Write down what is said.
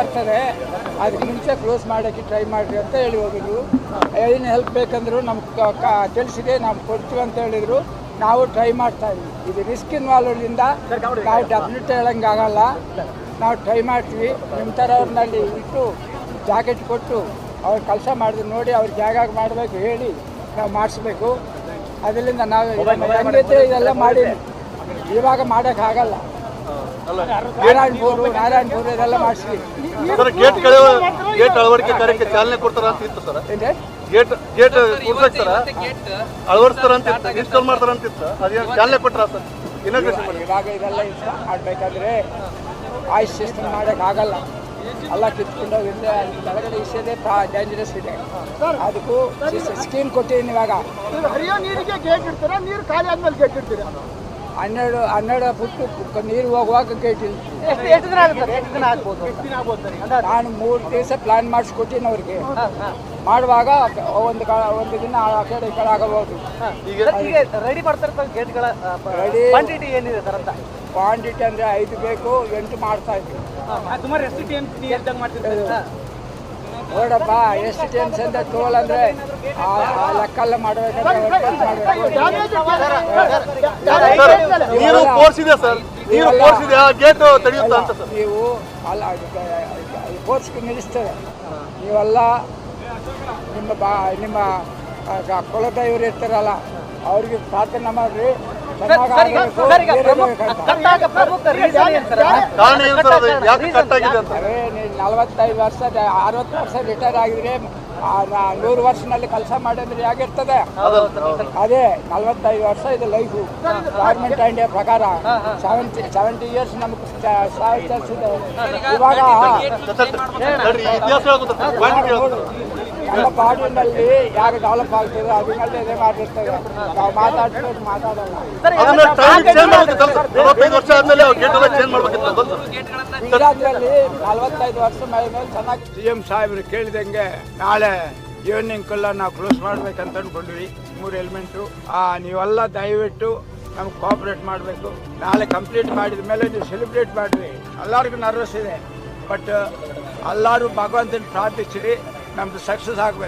ಆಗ್ತದೆ ಅದಕ್ಕೆ ಮುಂಚೆ ಕ್ಲೋಸ್ ಮಾಡೋಕ್ಕೆ ಟ್ರೈ ಮಾಡಿರಿ ಅಂತ ಹೇಳಿ ಹೋಗಿದ್ರು ಏನು ಹೆಲ್ಪ್ ಬೇಕಂದ್ರು ನಮ್ಗೆ ತಿಳಿಸಿದೆ ನಾವು ಕೊಡ್ತೀವಿ ಅಂತ ಹೇಳಿದರು. ನಾವು ಟ್ರೈ ಮಾಡ್ತಾ ಇದ್ವಿ. ಇದು ರಿಸ್ಕ್ ಇನ್ವಾಲ್ವ್ದಿಂದ ನಾವು ಡೆಫಿನೆಟ್ ಹೇಳಂಗೆ ಆಗಲ್ಲ. ನಾವು ಟ್ರೈ ಮಾಡ್ತೀವಿ. ನಿಮ್ಮ ಥರವ್ರನ್ನಲ್ಲಿ ಇಟ್ಟು ಜಾಕೆಟ್ ಕೊಟ್ಟು ಅವ್ರು ಕೆಲಸ ಮಾಡಿದ್ರು ನೋಡಿ ಅವ್ರು ಜಾಗ ಮಾಡಬೇಕು ಹೇಳಿ ನಾವು ಮಾಡಿಸ್ಬೇಕು. ಅದರಿಂದ ನಾವು ಹೆಂಗಿದ್ರೆ ಇದೆಲ್ಲ ಮಾಡಿ ಇವಾಗ ಮಾಡೋಕ್ಕಾಗಲ್ಲ ನಾರಾಯಣಪುರ ನಾರಾಯಣಪುರ ಇದೆಲ್ಲ ಮಾಡಿಸ್ಲಿ ಸರ್, ಗೇಟ್ ಗೇಟ್ ಅಳವಡಿಕೆ ಕಾರ್ಯಕ್ಕೆ ಚಾಲನೆ ಕೊಡ್ತಾರ ಅಂತ ಇತ್ತು ಸರ್? Gate gate sir. ಅಳವಡಿಸ್ತಾರ ಅಂತ ಇನ್ಸ್ಟಾಲ್ ಮಾಡ್ತಾರ ಅಂತ ಇತ್ತು ಅದೇ ಚಾಲನೆ ಕೊಟ್ಟರ ಸರ್? ಇವಾಗ ಇದೆಲ್ಲ ಇನ್ಸ್ಟಾಲ್ ಮಾಡಬೇಕಾದ್ರೆ ಆಯ್ಸ್ ಸಿಸ್ಟಮ್ ಮಾಡೋಕ್ಕಾಗಲ್ಲ ಎಲ್ಲ ಕಿತ್ಕೊಂಡು ಹೋಗಿದ್ರೆ ಅಲ್ಲಿ ಕೆಳಗಡೆ ಇಸದೆ ಡೇಂಜರಸ್ ಇದೆ ಅದಕ್ಕೂ ಸ್ಕೀಮ್ ಕೊಟ್ಟಿದ್ದೀನಿ ಇವಾಗ ಹರಿಯೋ ನೀರಿಗೆ ಗೇಟ್ ಇಡ್ತೀರಾ? ನೀರು ಖಾಲಿ ಆದ್ಮೇಲೆ ಗೇಟ್ ಇಡ್ತೀರಾ? ಹನ್ನೆರಡು ಹನ್ನೆರಡು ಫುಟ್ ನೀರು ಹೋಗುವಾಗ ಗೇಟ್ ನಾನು ಮೂರು ದಿವಸ ಪ್ಲಾನ್ ಮಾಡಿಸ್ಕೊಟ್ಟಿನಿ ಅವ್ರಿಗೆ. ಮಾಡುವಾಗ ಒಂದು ಕ ಒಂದು ದಿನ ಆ ಕಡೆ ಈ ಕಡೆ ಆಗಬಹುದು ಈಗ ರೆಡಿ. ಕ್ವಾಂಟಿಟಿ ಏನಿದೆ ಸರ್ ಅಂತ? ಕ್ವಾಂಟಿಟಿ ಅಂದರೆ ಐದು ಬೇಕು ಎಂಟು ಮಾಡ್ತಾ ಇದ್ವಿ. ನೋಡಪ್ಪ ಎಷ್ಟು ತೋಲ್ ಅಂದರೆ ಆ ಆ ಲೆಕ್ಕ ಎಲ್ಲ ಮಾಡಬೇಕಂದ್ರೆ ನೀರು ಫೋರ್ಸ್ ಸರ್ ನೀರು ಫೋರ್ಸ್ ಇದೆ ಗೇಟ್ ತಡೆಯುತ್ತಾ ಅಂತ ಸರ್ ನೀವು ಅಲ್ಲ ಕೋರ್ಸ್ಗೆ ನಿಲ್ಲಿಸ್ತದೆ ನೀವೆಲ್ಲ ನಿಮ್ಮ ಬಾ ನಿಮ್ಮ ಕುಲದೈವರು ಇರ್ತಾರಲ್ಲ ಅವ್ರಿಗೆ ಪ್ರಾರ್ಥನೆ ಮಾಡ್ರಿ ನಲವತ್ತೈದು ವರ್ಷ ಅರವತ್ತು ವರ್ಷ ರಿಟೈರ್ ಆಗಿದ್ರೆ ನೂರು ವರ್ಷನಲ್ಲಿ ಕೆಲಸ ಮಾಡಿದ್ರೆ ಹೇಗಿರ್ತದೆ ಅದೇ ನಲವತ್ತೈದು ವರ್ಷ ಇದು ಲೈಫು ಗೌರ್ಮೆಂಟ್ ಇಂಡಿಯಾ ಪ್ರಕಾರ ಸೆವೆಂಟಿ ಸೆವೆಂಟಿ ಇಯರ್ಸ್ ನಮ್ಗೆ ಇವಾಗ ನಮ್ಮ ಬಾಡಿನಲ್ಲಿ ಯಾರು ಡೆವಲಪ್ ಆಗ್ತದೆ ಅದನ್ನೆಲ್ಲ ಇದೇ ಮಾಡಿರ್ತದೆ ನಾವು ಮಾತಾಡ್ಬೇಕು ಮಾತಾಡಲ್ಲ. ಗುಜರಾತ್ನಲ್ಲಿ ನಲವತ್ತೈದು ವರ್ಷ ಮೇಲೆ ಮೇಲೆ ಚೆನ್ನಾಗಿ ಸಿ ಎಂ ಸಾಹೇಬ್ರು ಕೇಳಿದಂಗೆ ನಾಳೆ ಈವ್ನಿಂಗ್ ಕಲ್ಲ ನಾವು ಕ್ಲೋಸ್ ಮಾಡ್ಬೇಕಂತ ಅನ್ಕೊಂಡ್ವಿ. ಮೂರು ಎಲಿಮೆಂಟು ನೀವೆಲ್ಲ ದಯವಿಟ್ಟು ನಮ್ಗೆ ಕೋಆಪ್ರೇಟ್ ಮಾಡಬೇಕು. ನಾಳೆ ಕಂಪ್ಲೀಟ್ ಮಾಡಿದ ಮೇಲೆ ನೀವು ಸೆಲೆಬ್ರೇಟ್ ಮಾಡಿರಿ. ಎಲ್ಲರಿಗೂ ನರ್ವಸ್ ಇದೆ. ಬಟ್ ಎಲ್ಲರೂ ಭಗವಂತನ ಪ್ರಾರ್ಥಿಸಿರಿ. ನಮ್ದು ಸಕ್ಸಸ್ ಆಗಬೇಕು